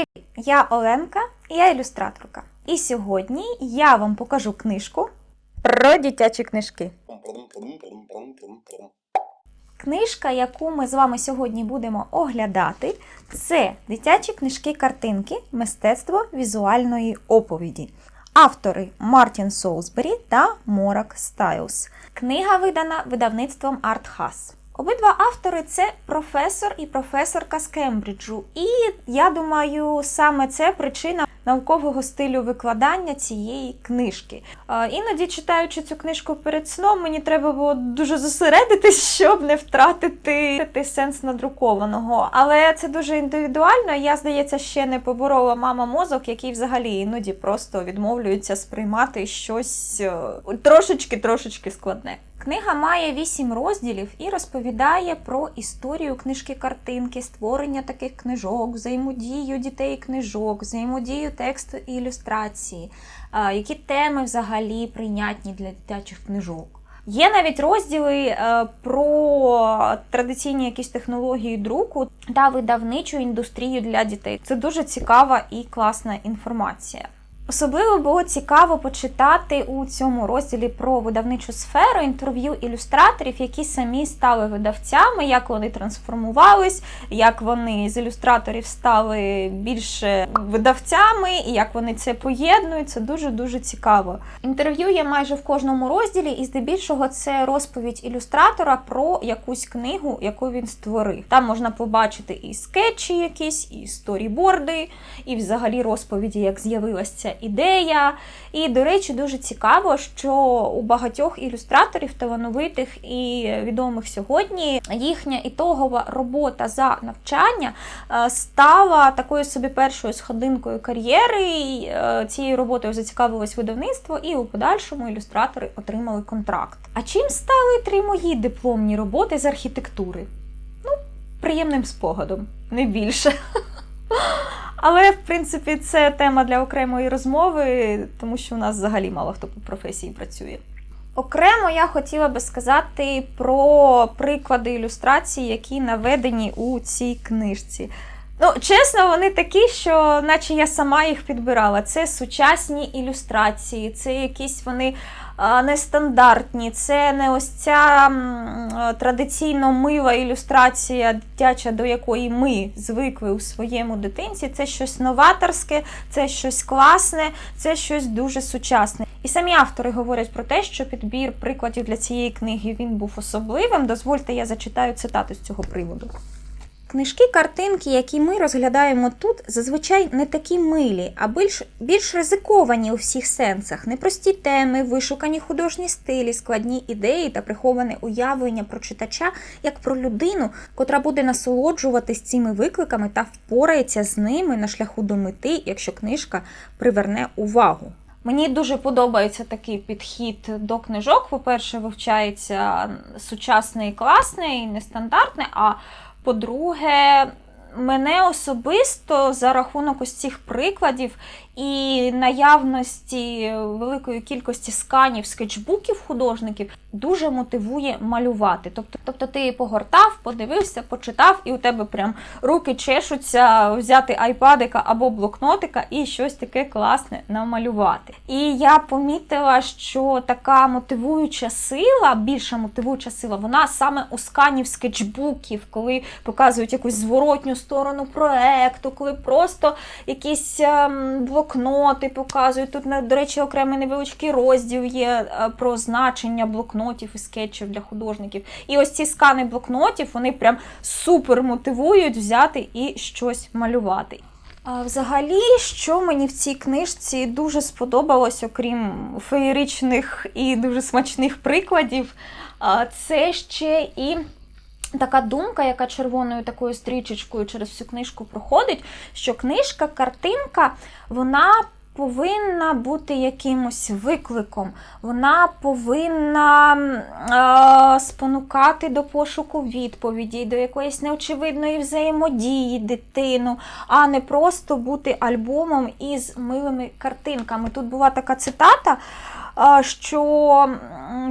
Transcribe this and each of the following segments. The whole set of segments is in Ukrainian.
Привіт! Я Оленка, я ілюстраторка. І сьогодні я вам покажу книжку про дитячі книжки. Книжка, яку ми з вами сьогодні будемо оглядати, це дитячі книжки-картинки Мистецтво візуальної оповіді. Автори Мартін Солсбері та Морак Стайлс. Книга видана видавництвом Артхас. Обидва автори це професор і професорка з Кембриджу. І я думаю, саме це причина наукового стилю викладання цієї книжки. Е, Іноді, читаючи цю книжку перед сном, мені треба було дуже зосередитись, щоб не втратити сенс надрукованого. Але це дуже індивідуально. Я, здається, ще не поборола мама мозок, який взагалі іноді просто відмовлюється сприймати щось трошечки-трошечки складне. Книга має вісім розділів і розповідає про історію книжки-картинки, створення таких книжок, взаємодію дітей книжок, взаємодію тексту і ілюстрації, які теми взагалі прийнятні для дитячих книжок. Є навіть розділи е, про традиційні якісь технології друку та видавничу індустрію для дітей. Це дуже цікава і класна інформація. Особливо було цікаво почитати у цьому розділі про видавничу сферу інтерв'ю ілюстраторів, які самі стали видавцями, як вони трансформувались, як вони з ілюстраторів стали більше видавцями, і як вони це поєднують. Це дуже дуже цікаво. Інтерв'ю є майже в кожному розділі, і здебільшого це розповідь ілюстратора про якусь книгу, яку він створив. Там можна побачити і скетчі, якісь, і сторіборди, і взагалі розповіді, як з'явилася ідея. І, до речі, дуже цікаво, що у багатьох ілюстраторів талановитих і відомих сьогодні їхня ітогова робота за навчання е, стала такою собі першою сходинкою кар'єри. Е, Цією роботою зацікавилось видавництво, і у подальшому ілюстратори отримали контракт. А чим стали три мої дипломні роботи з архітектури? Ну, приємним спогадом, не більше. Але в принципі це тема для окремої розмови, тому що у нас взагалі мало хто по професії працює. Окремо я хотіла би сказати про приклади ілюстрацій, які наведені у цій книжці. Ну, чесно, вони такі, що наче я сама їх підбирала. Це сучасні ілюстрації, це якісь вони нестандартні, це не ось ця традиційно мила ілюстрація дитяча, до якої ми звикли у своєму дитинці. Це щось новаторське, це щось класне, це щось дуже сучасне. І самі автори говорять про те, що підбір прикладів для цієї книги він був особливим. Дозвольте, я зачитаю цитату з цього приводу. Книжки, картинки, які ми розглядаємо тут, зазвичай не такі милі, а більш, більш ризиковані у всіх сенсах. Непрості теми, вишукані художні стилі, складні ідеї та приховане уявлення про читача як про людину, котра буде насолоджуватись цими викликами та впорається з ними на шляху до мети, якщо книжка приверне увагу. Мені дуже подобається такий підхід до книжок. По-перше, вивчається класне, і нестандартне. А по-друге, мене особисто за рахунок ось цих прикладів і наявності великої кількості сканів, скетчбуків художників дуже мотивує малювати. Тобто, тобто ти погортав, подивився, почитав, і у тебе прям руки чешуться взяти айпадика або блокнотика і щось таке класне намалювати. І я помітила, що така мотивуюча сила, більша мотивуюча сила, вона саме у сканів скетчбуків, коли показують якусь зворотню сторону проекту, коли просто якісь ем, блокноти показують. Тут, до речі, окремий невеличкий розділ є е, про значення блокнотів і скетчів для художників. І ось ці скани блокнотів вони прям супер мотивують взяти і щось малювати. А Взагалі, що мені в цій книжці дуже сподобалось, окрім феєричних і дуже смачних прикладів, це ще і така думка, яка червоною такою стрічечкою через всю книжку проходить, що книжка, картинка, вона повинна бути якимось викликом, вона повинна е, спонукати до пошуку відповіді, до якоїсь неочевидної взаємодії дитину, а не просто бути альбомом із милими картинками. Тут була така цитата. а, що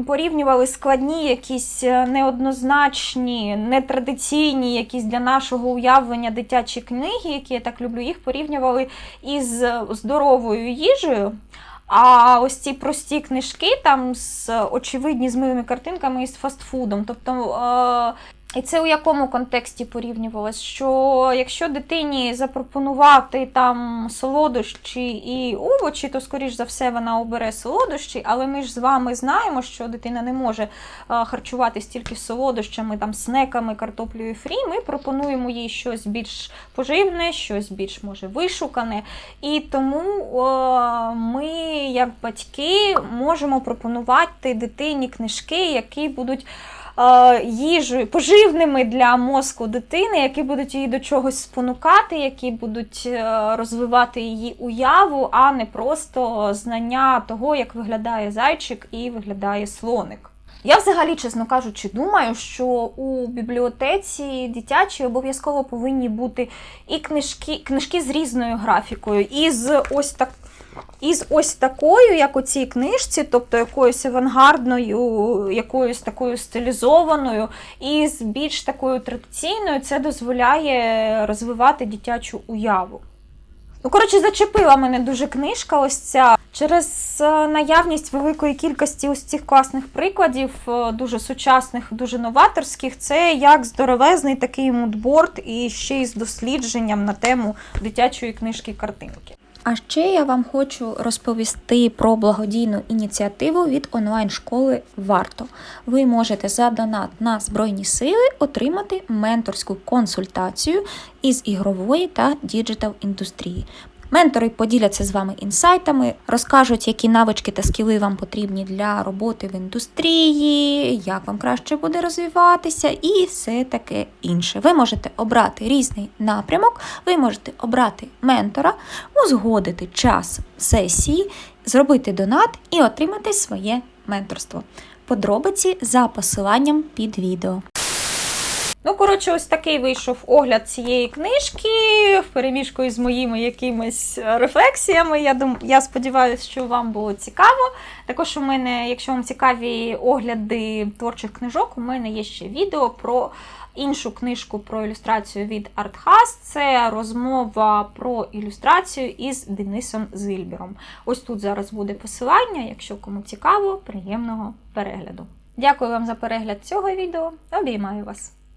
порівнювали складні, якісь е, неоднозначні, нетрадиційні, якісь для нашого уявлення дитячі книги, які я так люблю, їх порівнювали із здоровою їжею. А ось ці прості книжки там з очевидні з милими картинками і з фастфудом. Тобто, е, і це у якому контексті порівнювалось? Що якщо дитині запропонувати там солодощі і овочі, то скоріш за все вона обере солодощі, але ми ж з вами знаємо, що дитина не може харчуватись тільки солодощами, там снеками, картоплею фрі. Ми пропонуємо їй щось більш поживне, щось більш може вишукане. І тому е, ми, як батьки, можемо пропонувати дитині книжки, які будуть їжею поживними для мозку дитини, які будуть її до чогось спонукати, які будуть е, розвивати її уяву, а не просто знання того, як виглядає зайчик і виглядає слоник. Я взагалі, чесно кажучи, думаю, що у бібліотеці дитячій обов'язково повинні бути і книжки, книжки з різною графікою, і з ось так. І з ось такою, як у цій книжці, тобто якоюсь авангардною, якоюсь такою стилізованою, і з більш такою традиційною, це дозволяє розвивати дитячу уяву. Ну, коротше, зачепила мене дуже книжка ось ця. Через е, наявність великої кількості ось цих класних прикладів, е, дуже сучасних, дуже новаторських, це як здоровезний такий мудборд і ще й з дослідженням на тему дитячої книжки картинки. А ще я вам хочу розповісти про благодійну ініціативу від онлайн-школи Варто. Ви можете за донат на Збройні Сили отримати менторську консультацію із ігрової та діджитал індустрії. Ментори поділяться з вами інсайтами, розкажуть, які навички та скіли вам потрібні для роботи в індустрії, як вам краще буде розвиватися, і все таке інше. Ви можете обрати різний напрямок, ви можете обрати ментора, узгодити час сесії, зробити донат і отримати своє менторство. Подробиці за посиланням під відео. Ну, коротше, ось такий вийшов огляд цієї книжки в переміжку із моїми якимись рефлексіями. Я дум... я сподіваюся, що вам було цікаво. Також у мене, якщо вам цікаві огляди творчих книжок, у мене є ще відео про іншу книжку про ілюстрацію від Артхас. Це розмова про ілюстрацію із Денисом Зильбером. Ось тут зараз буде посилання. Якщо кому цікаво, приємного перегляду. Дякую вам за перегляд цього відео. Обіймаю вас!